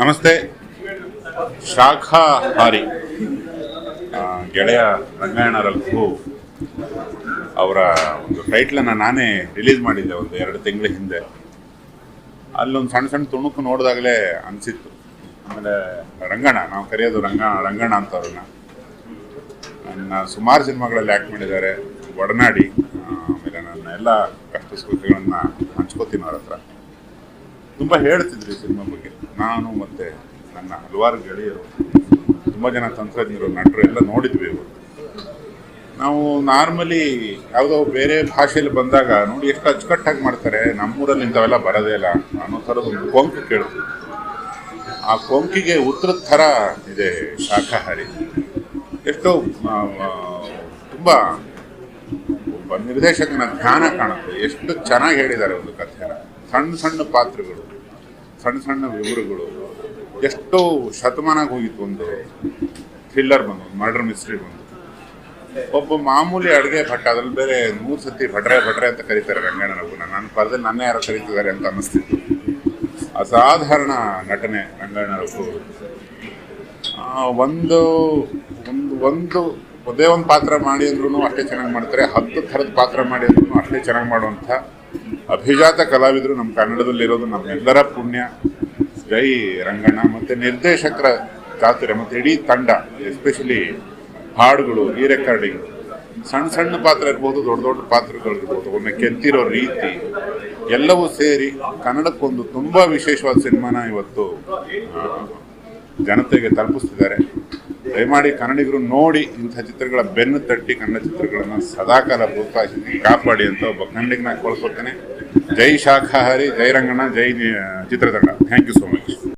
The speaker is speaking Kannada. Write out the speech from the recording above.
ನಮಸ್ತೆ. ಶಾಖಾಹಾರಿ ಗೆಳೆಯ ರಂಗಾಯಣ ರಘು ಅವರ ಒಂದು ಟೈಟ್ಲನ್ನು ನಾನೇ ರಿಲೀಸ್ ಮಾಡಿದ್ದೆ ಒಂದು ಎರಡು ತಿಂಗಳ ಹಿಂದೆ. ಅಲ್ಲೊಂದು ಸಣ್ಣ ಸಣ್ಣ ತುಣುಕು ನೋಡಿದಾಗಲೇ ಅನಿಸಿತ್ತು. ಆಮೇಲೆ ರಂಗಣ್ಣ, ನಾವು ಕರೆಯೋದು ರಂಗ, ರಂಗಣ್ಣ ಅಂತ ಅವ್ರನ್ನ ನನ್ನ ಸುಮಾರು ಸಿನಿಮಾಗಳಲ್ಲಿ ಆ್ಯಕ್ಟ್ ಮಾಡಿದ್ದಾರೆ. ಒಡನಾಡಿ ಆಮೇಲೆ ನನ್ನ ಎಲ್ಲ ಕಷ್ಟ ಸುಖಗಳನ್ನು ಹಂಚ್ಕೋತೀನಿ ಅವ್ರ ಹತ್ರ. ತುಂಬ ಹೇಳ್ತಿದ್ರಿ ಸಿನಿಮಾ ಬಗ್ಗೆ. ನಾನು ಮತ್ತು ನನ್ನ ಹಲವಾರು ಗೆಳೆಯರು, ತುಂಬ ಜನ ತಂತ್ರಜ್ಞರು, ನಟರು ಎಲ್ಲ ನೋಡಿದ್ವಿ ಇವತ್ತು ನಾವು ನಾರ್ಮಲಿ ಯಾವುದೋ ಬೇರೆ ಭಾಷೆಯಲ್ಲಿ ಬಂದಾಗ ನೋಡಿ ಎಷ್ಟು ಅಚ್ಚುಕಟ್ಟಾಗಿ ಮಾಡ್ತಾರೆ, ನಮ್ಮೂರಲ್ಲಿ ಇಂಥವೆಲ್ಲ ಬರೋದೇ ಇಲ್ಲ ಅನ್ನೋ ಥರದ ಒಂದು ಕೊಂಕು ಕೇಳ್ತೀವಿ. ಆ ಕೊಂಕಿಗೆ ಉತ್ತರದ ಥರ ಇದೆ ಶಾಖಾಹಾರಿ. ಎಷ್ಟೋ ತುಂಬ ಒಬ್ಬ ನಿರ್ದೇಶಕನ ಧ್ಯಾನ ಕಾಣುತ್ತೆ. ಎಷ್ಟು ಚೆನ್ನಾಗಿ ಹೇಳಿದ್ದಾರೆ ಒಂದು ಕಥೆನ. ಸಣ್ಣ ಸಣ್ಣ ಪಾತ್ರಗಳು, ಸಣ್ಣ ಸಣ್ಣ ವಿವರಗಳು. ಎಷ್ಟೋ ಶತಮಾನಾಗಿ ಹೋಗಿತ್ತು ಒಂದು ಥ್ರಿಲ್ಲರ್ ಬಂದು ಮರ್ಡರ್ ಮಿಸ್ಟ್ರಿ ಬಂದು. ಒಬ್ಬ ಮಾಮೂಲಿ ಅಡುಗೆ ಭಟ್ಟ, ಅದ್ರಲ್ಲಿ ಬೇರೆ ಮೂರು ಸತಿ ಭಟ್ರೆ ಭಟ್ರೆ ಅಂತ ಕರೀತಾರೆ ರಂಗಣ್ಣ ರಘುನ. ನನ್ನ ಪರದಲ್ಲಿ ನನ್ನೇ ಯಾರೋ ಕರೀತಿದ್ದಾರೆ ಅಂತ ಅನ್ನಿಸ್ತಿತ್ತು. ಅಸಾಧಾರಣ ನಟನೆ ರಂಗಣ್ಣನವರು ಒಂದು ಒಂದು ಒಂದು ಒಂದೇ ಒಂದು ಪಾತ್ರ ಮಾಡಿ ಅಂದ್ರೂ ಅಷ್ಟೇ ಚೆನ್ನಾಗಿ ಮಾಡ್ತಾರೆ. ಹತ್ತು ಥರದ ಪಾತ್ರ ಮಾಡಿ ಅಂದ್ರೂ ಅಷ್ಟೇ ಚೆನ್ನಾಗಿ ಮಾಡುವಂಥ ಅಭಿಜಾತ ಕಲಾವಿದರು ನಮ್ಮ ಕನ್ನಡದಲ್ಲಿರೋದು ನಮ್ಮೆಲ್ಲರ ಪುಣ್ಯ. ಜೈ ರಂಗಣ್ಣ ಮತ್ತು ನಿರ್ದೇಶಕರ ಜಾತ್ರೆ ಮತ್ತು ಇಡೀ ತಂಡ, ಎಸ್ಪೆಷಲಿ ಹಾಡುಗಳು, ಈ ರೆಕಾರ್ಡಿಂಗ್. ಸಣ್ಣ ಸಣ್ಣ ಪಾತ್ರ ಇರ್ಬೋದು, ದೊಡ್ಡ ದೊಡ್ಡ ಪಾತ್ರಗಳಿರ್ಬೋದು ಒಮ್ಮೆ ಕೆತ್ತಿರೋ ರೀತಿ ಎಲ್ಲವೂ ಸೇರಿ ಕನ್ನಡಕ್ಕೊಂದು ತುಂಬ ವಿಶೇಷವಾದ ಸಿನಿಮಾನ ಇವತ್ತು ಜನತೆಗೆ ತಲುಪಿಸ್ತಿದ್ದಾರೆ. ದಯಮಾಡಿ ಕನ್ನಡಿಗರು ನೋಡಿ ಇಂಥ ಚಿತ್ರಗಳ ಬೆನ್ನು ತಟ್ಟಿ ಕನ್ನಡ ಚಿತ್ರಗಳನ್ನು ಸದಾಕಾಲ ಪ್ರೋತ್ಸಾಹಿಸಿ, ಕಾಪಾಡಿ ಅಂತ ಒಬ್ಬ ಕನ್ನಡಿಗನ ಕೊಳ್ಕೊತೇನೆ ಜೈ ಶಾಖಾಹಾರಿ, ಜೈ ರಂಗಣ್ಣ, ಜೈ ಚಿತ್ರತಂಡ. Thank you so much